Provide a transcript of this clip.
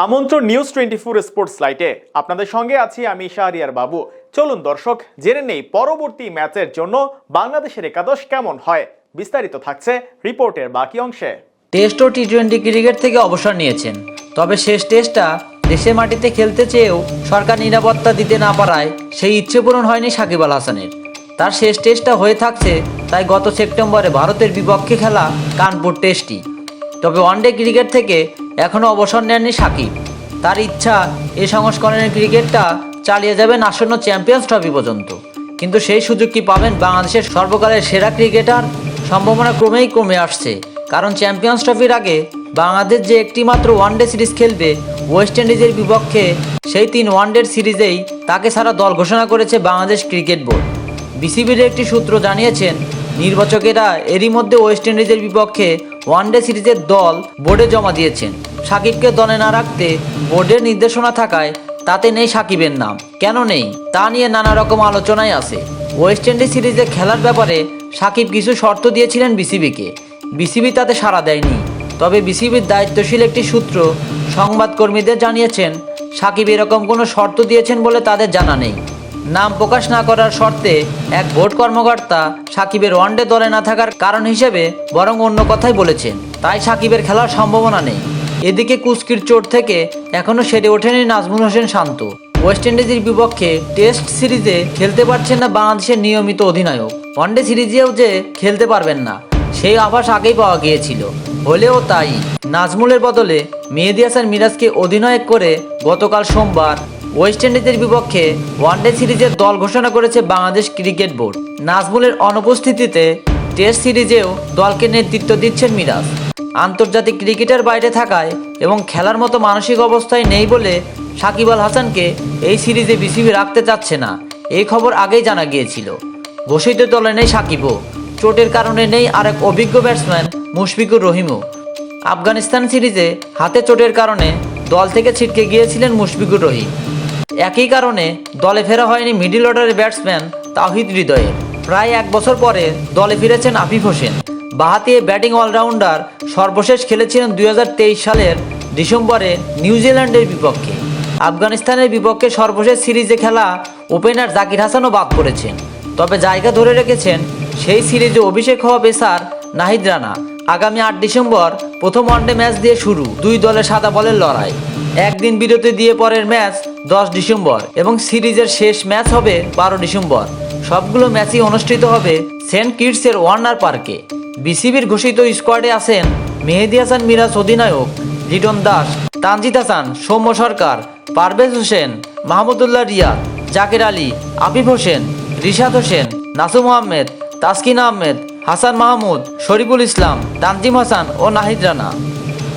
আমন্ত্রণ news twenty four sports লাইটে আপনাদের সঙ্গে আছি আমি শাহরিয়ার বাবু। চলুন দর্শক, জেনে নেই পরবর্তী ম্যাচের জন্য বাংলাদেশের একাদশ কেমন হয়। বিস্তারিত থাকছে রিপোর্টের বাকি অংশে। টেস্ট ও টি টোয়েন্টি ক্রিকেট থেকে অবসর নিয়েছেন। তবে শেষ টেস্টটা দেশের মাটিতে খেলতে চেয়েও সরকার নিরাপত্তা দিতে না পারায় সেই ইচ্ছে পূরণ হয়নি সাকিব আল হাসানের। তার শেষ টেস্টটা হয়ে থাকছে তাই গত সেপ্টেম্বরে ভারতের বিপক্ষে খেলা কানপুর টেস্টই। তবে ওয়ানডে ক্রিকেট থেকে এখনও অবসর নেননি সাকিব। তার ইচ্ছা এই সংস্করণের ক্রিকেটটা চালিয়ে যাবেন আসন্ন চ্যাম্পিয়ন্স ট্রফি পর্যন্ত। কিন্তু সেই সুযোগ কি পাবেন বাংলাদেশের সর্বকালের সেরা ক্রিকেটার? সম্ভাবনা ক্রমেই কমে আসছে। কারণ চ্যাম্পিয়ন্স ট্রফির আগে বাংলাদেশ যে একটি মাত্র ওয়ানডে সিরিজ খেলবে, ওয়েস্ট ইন্ডিজের বিপক্ষে সেই তিন ওয়ানডের সিরিজেই তাকে সারা দল ঘোষণা করেছে বাংলাদেশ ক্রিকেট বোর্ড। বিসিবির একটি সূত্র জানিয়েছেন, নির্বাচকেরা এরই মধ্যে ওয়েস্ট ইন্ডিজের বিপক্ষে ওয়ানডে সিরিজের দল বোর্ডে জমা দিয়েছেন। সাকিবকে দলে না রাখতে বোর্ডের নির্দেশনা থাকায় তাতে নেই সাকিবের নাম। কেন নেই? তা নিয়ে নানা রকম আলোচনায় আছে। ওয়েস্ট ইন্ডিজ সিরিজে খেলার ব্যাপারে সাকিব কিছু শর্ত দিয়েছিলেন বিসিবিকে। বিসিবি তাতে সাড়া দেয়নি। তবে বিসিবির দায়িত্বশীল একটি সূত্র সংবাদকর্মীদের জানিয়েছেন, সাকিব এরকম কোনো শর্ত দিয়েছেন বলে তাদের জানা নেই। নাম প্রকাশ না করার শর্তে এক ভোট কর্মকর্তা সাকিবের ওয়ানডে দলে না থাকার কারণ হিসেবে বরং অন্য কথাই বলেছেন। তাই সাকিবের খেলার সম্ভাবনা নেই। এদিকে কুস্কির চোট থেকে এখনও সেরে ওঠেনি নাজমুল হোসেন শান্ত। ওয়েস্ট ইন্ডিজের বিপক্ষে টেস্ট সিরিজে খেলতে পারছেন না বাংলাদেশের নিয়মিত অধিনায়ক। ওয়ানডে সিরিজেও যে খেলতে পারবেন না, সেই আভাস আগেই পাওয়া গিয়েছিল। হলেও তাই, নাজমুলের বদলে মেহেদি হাসান মিরাজকে অধিনায়ক করে গতকাল সোমবার ওয়েস্ট ইন্ডিজের বিপক্ষে ওয়ানডে সিরিজের দল ঘোষণা করেছে বাংলাদেশ ক্রিকেট বোর্ড নাজমুলের অনুপস্থিতিতে টেস্ট সিরিজেও দলকে নেতৃত্ব দিচ্ছেন মিরাজ। আন্তর্জাতিক ক্রিকেটের বাইরে থাকায় এবং খেলার মতো মানসিক অবস্থায় নেই বলে সাকিব আল হাসানকে এই সিরিজে বিসিবি রাখতে চাচ্ছে না। এই খবর আগেই জানা গিয়েছিল। ঘোষিত দলে নেই সাকিবও। চোটের কারণে নেই আরেক অভিজ্ঞ ব্যাটসম্যান মুশফিকুর রহিমও। আফগানিস্তান সিরিজে হাতে চোটের কারণে দল থেকে ছিটকে গিয়েছিলেন মুশফিকুর রহিম। একই কারণে দলে ফেরা হয়নি মিডিল অর্ডারের ব্যাটসম্যান তাহিদ হৃদয়ে। প্রায় এক বছর পরে দলে ফিরেছেন আফিফ হোসেন। বাহাতি ব্যাটিং অলরাউন্ডার সর্বশেষ খেলেছিলেন দুই হাজার তেইশ সালের ডিসেম্বরে নিউজিল্যান্ডের বিপক্ষে। আফগানিস্তানের বিপক্ষে সর্বশেষ সিরিজে খেলা ওপেনার জাকির হাসানও বাদ পড়েছেন। তবে জায়গা ধরে রেখেছেন সেই সিরিজে অভিষেক হওয়া পেসার নাহিদ রানা। আগামী আট ডিসেম্বর প্রথম ওয়ানডে ম্যাচ দিয়ে শুরু দুই দলের সাদা বলের লড়াই। একদিন বিরতি দিয়ে পরের ম্যাচ দশ ডিসেম্বর এবং সিরিজের শেষ ম্যাচ হবে বারো ডিসেম্বর। সবগুলো ম্যাচই অনুষ্ঠিত হবে সেন্ট কিটসের ওয়ার্নার পার্কে। বিসিবির ঘোষিত স্কোয়াডে আছেন মেহেদি হাসান মিরাজ অধিনায়ক, লিটন দাস, তানজিদ হাসান, সৌম্য সরকার, পারভেজ হোসেন, মাহমুদুল্লাহ রিয়াদ, জাকির আলী, আফিফ হোসেন, রিশাদ হোসেন, নাসুম আহমেদ, তাসকিন আহমেদ, হাসান মাহমুদ, শরীফুল ইসলাম, তানজিম হাসান ও নাহিদ রানা।